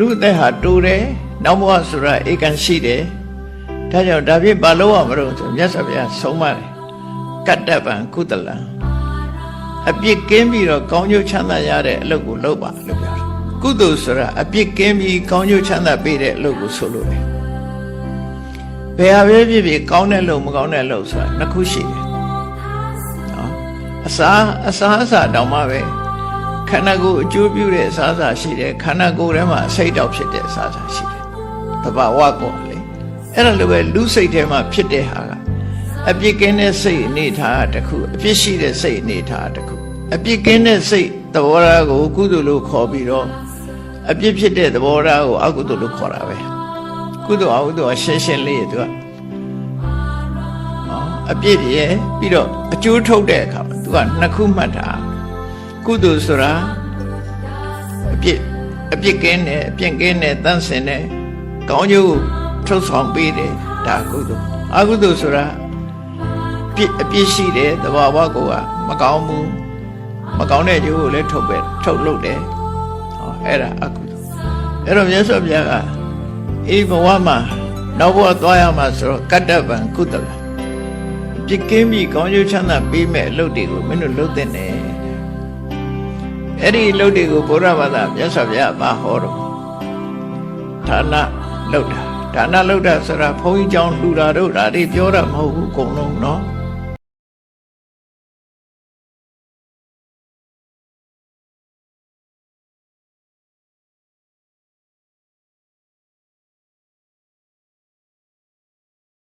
လူအသက်ဟာတူတယ်နောက်ဘဝဆိုတာဧကန်ရှိတယ်ဒါကြောင့်ဒါဖြစ်ဘာလို့ရမလို့ဆိုမြတ်စွာဘုရားဆုံးမတယ်ကတ္တပံကုသလံအပြစ်ကင်းပြီးတော့ကောင်းကျိုးချမ်းသာရတဲ့အလုပ်ကိုလုပ်ပါလို့ပြောတယ်ကုသိုလ်ဆိုတာအပြစ်ကင်းပြီးကောင်းကျိုးချမ်းသာပေးတဲ့အလုပ်ကိုဆိုလို့တယ်ဘယ်ဟာပဲဖြစ်ဖြစ်ကောင်းတဲ့လုပ်မကောင်းတဲ့လုပ်ဆိုတာနှစ်ခုရှိတယ်နော်အစားအစားအစာတောင်မှပဲ ခန္ဓာကိုယ်အကျိုးပြုတဲ့အစားအစာရှိတယ်ခန္ဓာကိုယ်ထဲမှာအစိတ်တောက်ဖြစ်တဲ့အစားအစာရှိတယ်တဘာဝကောလေအဲ့ဒါလိုပဲလူစိတ်ထဲမှာဖြစ်တဲ့ဟာကအပြစ်ကင်းတဲ့စိတ်အနေထားတစ်ခုအပြစ်ရှိတဲ့စိတ်အနေထားတစ်ခုအပြစ်ကင်းတဲ့စိတ်သဘောထားကိုကုသိုလ်လို့ခေါ်ပြီးတော့အပြစ်ဖြစ်တဲ့သဘောထားကိုအကုသိုလ်လို့ခေါ်တာပဲကုသိုလ်အကုသိုလ်ကရှင်းရှင်းလေးသူကနော်အပြစ်ရယ်ပြီးတော့အကျိုးထုတ်တဲ့အခါမှာသူကနှစ်ခုမှတ်တာ ကုသိုလ်ဆိုတာအပြစ်အပြစ်ကင်းတယ်အပြစ်ကင်းတယ်တန့်စင်တယ်ကောင်းကျိုးထုတ်ဆောင်ပေးတယ်ဒါကုသိုလ်အကုသိုလ်ဆိုတာပြစ်အပြစ်ရှိတယ်တဘာဝကိုကမကောင်းဘူးမကောင်းတဲ့ကျိုးကိုလည်းထုတ်ပဲထုတ်လုပ်တယ်ဟောအဲ့ဒါအကုသိုလ်အဲ့တော့မြတ်စွာဘုရားကအေးဘဝမှာနောက်ဘဝသွားရမှာဆိုတော့ကတ္တဗံကုသလပြစ်ကင်းပြီးကောင်းကျိုးချမ်းသာပေးမဲ့အလုပ်တွေကိုမင်းတို့လုပ်တဲ့နဲ့ အဲ့ဒီအလုပ်တွေကိုဘုရားဘာသာမြတ်စွာဘုရားဘာဟောတော့ဌာနလုပ်တာဌာနလုပ်တာဆိုတာဘုန်းကြီးเจ้าလှူတာတို့ဒါတွေပြောတာမဟုတ်ဘူးအကုန်လုံးเนาะ